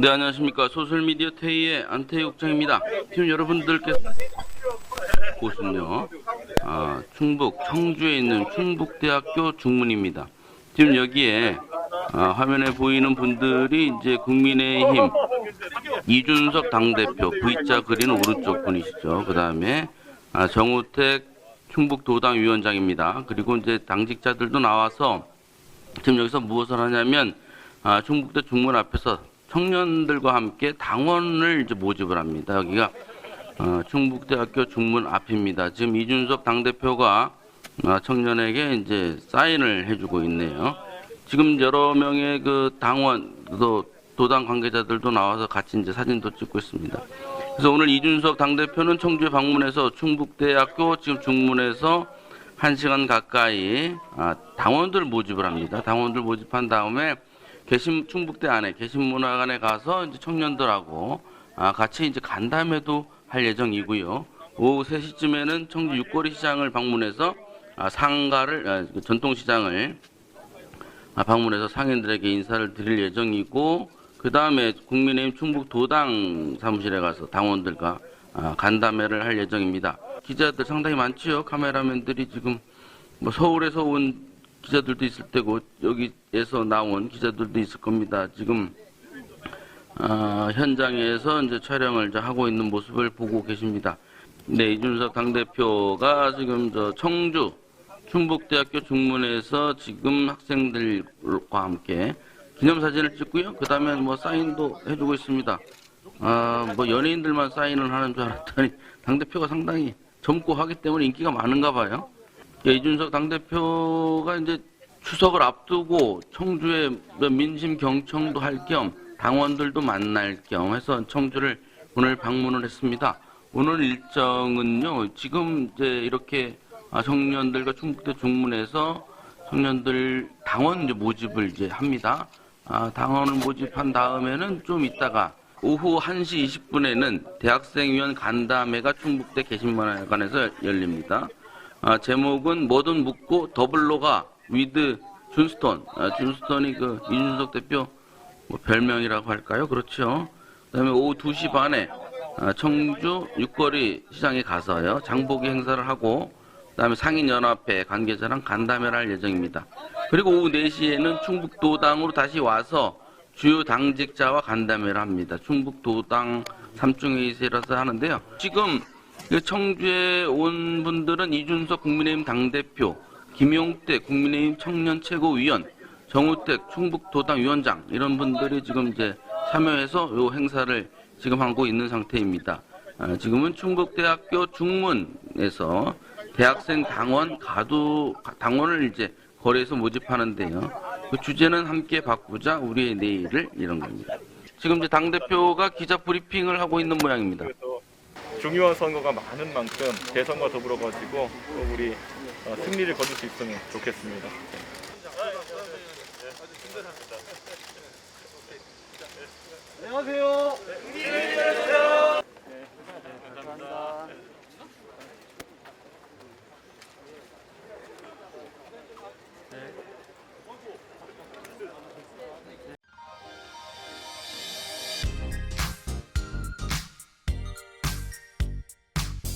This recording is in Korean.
네 안녕하십니까 소셜미디어 테이의 안태욱장입니다. 지금 여러분들께서 곳은요 아, 충북 청주에 있는 충북대학교 중문입니다. 지금 여기에 아, 화면에 보이는 분들이 이제 국민의힘 이준석 당대표 V자 그리는 오른쪽 분이시죠. 그 다음에 아, 정우택 충북도당 위원장입니다. 그리고 이제 당직자들도 나와서 지금 여기서 무엇을 하냐면 아, 충북대 중문 앞에서 청년들과 함께 당원을 이제 모집을 합니다. 여기가 어, 충북대학교 중문 앞입니다. 지금 이준석 당대표가 아, 청년에게 이제 사인을 해주고 있네요. 지금 여러 명의 그 당원 또 도당 관계자들도 나와서 같이 이제 사진도 찍고 있습니다. 그래서 오늘 이준석 당대표는 청주에 방문해서 충북대학교 지금 중문에서 한 시간 가까이 아, 당원들 모집을 합니다. 당원들 모집한 다음에 개심 충북대 안에 개심문화관에 가서 이제 청년들하고 아, 같이 이제 간담회도 할 예정이고요. 오후 3시쯤에는 청주 육거리 시장을 방문해서 아, 상가를 아, 그 전통시장을 아, 방문해서 상인들에게 인사를 드릴 예정이고 그 다음에 국민의힘 충북 도당 사무실에 가서 당원들과 아, 간담회를 할 예정입니다. 기자들 상당히 많지요. 카메라맨들이 지금 뭐 서울에서 온 기자들도 있을 테고 여기에서 나온 기자들도 있을 겁니다. 지금 아, 현장에서 이제 촬영을 이제 하고 있는 모습을 보고 계십니다. 네, 이준석 당대표가 지금 저 청주 충북대학교 중문에서 지금 학생들과 함께 기념사진을 찍고요. 그 다음에 뭐 사인도 해주고 있습니다. 아, 뭐 연예인들만 사인을 하는 줄 알았더니 당대표가 상당히 젊고 하기 때문에 인기가 많은가 봐요. 예, 이준석 당대표가 이제 추석을 앞두고 청주에 민심 경청도 할 겸 당원들도 만날 겸 해서 청주를 오늘 방문을 했습니다. 오늘 일정은요, 지금 이제 이렇게 아, 청년들과 충북대 중문에서 청년들 당원 이제 모집을 이제 합니다. 아, 당원을 모집한 다음에는 좀 있다가 오후 1시 20분에는 대학생위원 간담회가 충북대 개신문화관에서 열립니다. 아, 제목은 뭐든 묻고 더블로가 위드 준스톤. 아, 준스톤이 그 이준석 대표 뭐 별명이라고 할까요? 그렇죠. 그다음에 오후 2시 반에 아, 청주 육거리 시장에 가서요 장보기 행사를 하고 그다음에 상인연합회 관계자랑 간담회를 할 예정입니다. 그리고 오후 4시에는 충북도당으로 다시 와서 주요 당직자와 간담회를 합니다. 충북도당 삼중회의소에서 하는데요. 지금 그 청주에 온 분들은 이준석 국민의힘 당대표, 김용태 국민의힘 청년 최고위원, 정우택 충북도당 위원장 이런 분들이 지금 이제 참여해서 이 행사를 지금 하고 있는 상태입니다. 아, 지금은 충북대학교 중문에서 대학생 당원 가두 당원을 이제 거리에서 모집하는데요. 그 주제는 함께 바꾸자 우리의 내일을 이런 겁니다. 지금 이제 당 대표가 기자 브리핑을 하고 있는 모양입니다. 중요한 선거가 많은 만큼 대선과 더불어 가지고 또 우리 어, 승리를 거둘 수 있으면 좋겠습니다. 안녕하세요.